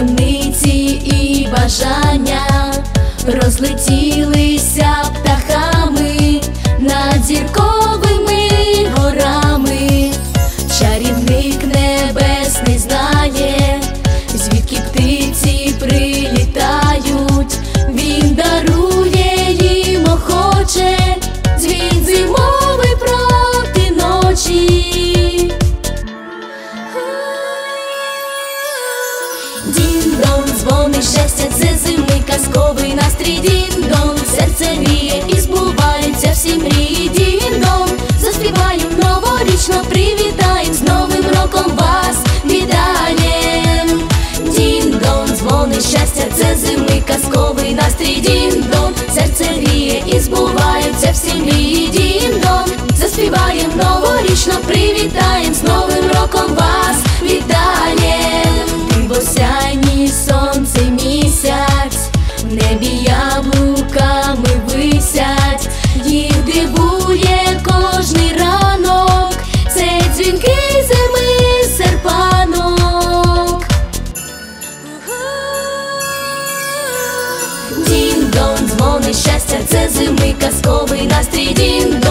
таємниці і бажання розлетіли. Дін-дон, дзвони щастя, це зими казковий настрій. Дін-дон, серце мріє і збуваються всі мрії. Дін-дон, заспіваєм новорічно, привітаєм з Новим роком вас. Вітаєм. Дін-дон, дзвони щастя, це зими казковий настрій. Дін-дон, серце мріє і збуваються всі мрії. Дін-дон, заспіваєм новорічно, привітаєм з Новим роком вас небі яблуками висять, їх дивує кожний ранок, це дзвінки зими серпанок. Дін-дон, дзвони щастя, це зими казковий настрій. Дін-дон,